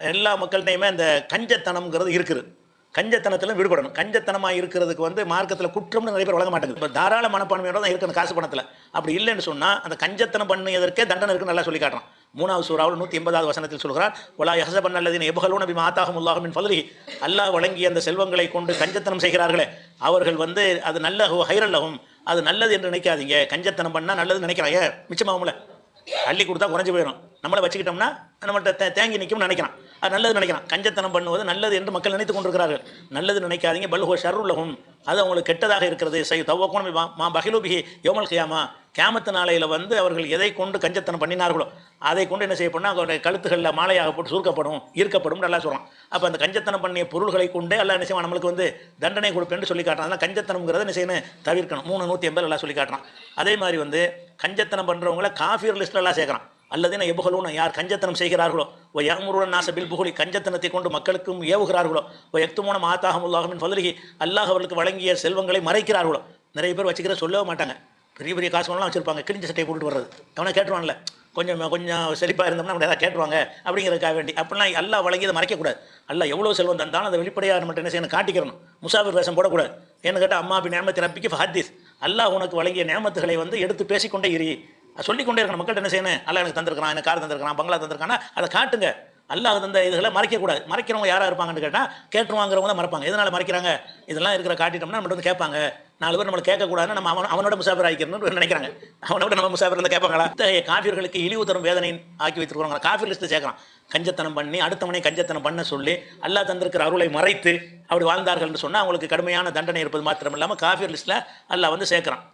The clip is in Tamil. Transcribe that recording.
எல்லா மக்கள்கிட்டையுமே அந்த கஞ்சத்தனம்ங்கிறது இருக்குது. கஞ்சத்தனத்தில் விடுபடணும். கஞ்சத்தனமாக இருக்கிறதுக்கு வந்து மார்க்கத்தில் குற்றம்னு நிறைய பேர் வழங்க மாட்டேங்குது இப்போ தாராள மனப்பான்மையோட தான் இருக்குது அந்த காசு பணத்தில். அப்படி இல்லைன்னு சொன்னால் அந்த கஞ்சத்தனம் பண்ணியதற்கே தண்டனை இருக்குன்னு நல்லா சொல்லி காட்டுறான். மூணாவது சூறாவில் நூற்றி எண்பதாவது வசனத்தில் சொல்கிறார் ஒலா யஹசபன் அல்லதின் எபகலூன அப்படி மாத்தாகும் உல்லாஹமின் ஃபதுலி அல்லாஹ் வழங்கிய அந்த செல்வங்களை கொண்டு கஞ்சத்தனம் செய்கிறார்களே அவர்கள் வந்து அது நல்ல ஹைரல்லகும் அது நல்லது என்று நினைக்காதீங்க. கஞ்சத்தனம் பண்ணால் நல்லது நினைக்கிறாங்க. மிச்சமாகும்ல. அள்ளி கொடுத்தா குறைஞ்சி போயிடும் நம்மளை வச்சுக்கிட்டோம்னா நம்மள்கிட்ட தே தேங்கி நிற்கும்னு நினைக்கிறான். அது நல்லது நினைக்கிறான் கஞ்சத்தனம் பண்ணுவது நல்லது என்று மக்கள் நினைத்து கொண்டிருக்கிறார்கள். நல்லது நினைக்காதீங்க. பல்ஹோ ஷர்ருலகும் அது அவங்களுக்கு கெட்டதாக இருக்கிறது. சை தவக்கோணம் மா பகிலுபிகி யோமல் கியாமா. கேமத்து நாளையில் வந்து அவர்கள் எதை கொண்டு கஞ்சத்தனம் பண்ணினார்களோ அதை கொண்டு என்ன செய்யப்படணும் அவருடைய கழுத்துகளில் மாலையாக போட்டு சுருக்கப்படும் ஈர்க்கப்படும் நல்லா சொல்கிறான் அப்போ அந்த கஞ்சத்தனம் பண்ணிய பொருள்களை கொண்டே எல்லாம் என்ன செய்வான்? நம்மளுக்கு வந்து தண்டனை கொடுப்பேன்னு சொல்லி காட்டுறான். அதனால் கஞ்சத்தனம்ங்கிறத என்ன செய்யணும்? தவிர்க்கணும். மூணு நூற்றி எண்பது எல்லாம் சொல்லி காட்டுறான். அதே மாதிரி வந்து கஞ்சத்தனம் பண்ணுறவங்கள காஃபியர் லிஸ்ட்லலாம் சேர்க்குறான். அல்லது எபுகலூன யார் கஞ்சத்தனம் செய்கிறார்களோ ஓ யமுருடன் நாச பில் புகழி கஞ்சத்தனத்தை கொண்டு மக்களுக்கும் ஏவுகிறார்களோ ஓ எக்துமோன மாத்தாகம் உல்லாகமின் ஃபதலிகி அல்லாஹ் அவர்களுக்கு வழங்கிய செல்வங்களை மறைக்கிறார்களோ நிறைய பேர் வச்சுக்கிற சொல்லவே மாட்டாங்க. பெரிய பெரிய காசுலாம் வச்சுருப்பாங்க கிழிஞ்ச சட்டையை போட்டுட்டு வர்றது. அவனை கேட்டுருவான்ல கொஞ்சம் கொஞ்சம் செழிப்பாக இருந்தோம்னா நம்ம ஏதாவது கேட்டுருவாங்க அப்படிங்கிறதுக்காக வேண்டி. அப்படிலாம் எல்லாம் வழங்கி அதை மறைக்கக்கூடாது. அல்ல எவ்வளோ செல்வம் தந்தாலும் அதை வெளிப்படையாக நம்ம என்ன செய்யணும் காட்டிக்கிறணும். முசாஃபிர் வேஷம் போடக்கூடாது. என்ன கேட்டால் அம்மா அப்படி நேமத்தை ரப்பிக்கு ஹாத்தீஸ் அல்லாஹ் உனக்கு வழங்கிய நேமத்துகளை வந்து எடுத்து பேசிக்கொண்டே இரு. சொல்லிக்கொண்டே இருக்கணும் மக்கள்கிட்ட என்ன செய்யணும்? அல்லா எனக்கு தந்திருக்கிறான் எனக்கு கார் தந்திருக்கிறான் பங்களா தந்திருக்கானா அதை காட்டுங்க. அல்லாஹ் தந்த இதுகளை மறைக்கக்கூடாது. மறைக்கிறவங்க யாராக இருப்பாங்கன்னு கேட்டால் கேட்டுருவாங்கிறவங்க தான் மறைப்பாங்க. எதனால் மறைக்கிறாங்க? இதெல்லாம் இருக்கிற காட்டிட்டோம்னா நம்மகிட்ட வந்து கேட்பாங்க. நாலு பேர் நம்மளை கேட்கக்கூடாதுன்னு நம்ம அவன் அவனோட முசாஃபர் ஆகிக்கிறணும்னு நினைக்கிறாங்க. அவனோட நம்ம முசாஃபர் இருந்தால் கேட்பாங்களா? இத்தகைய காஃபியர்களுக்கு இழிவு தரும் வேதனை ஆக்கி வைத்திருக்கிறாங்க காஃபி லிஸ்ட்டு சேர்க்குறான். கஞ்சத்தனம் பண்ணி அடுத்தவனை கஞ்சத்தனம் பண்ண சொல்லி அல்லாஹ் தந்திருக்கிற அருளை மறைத்து அப்படி வாழ்ந்தார்கள்னு சொன்னால் அவங்களுக்கு கடுமையான தண்டனை இருப்பது மாத்திரம் இல்லாமல் காஃபியர் லிஸ்ட்டில் அல்லாஹ் வந்து சேர்க்குறான்.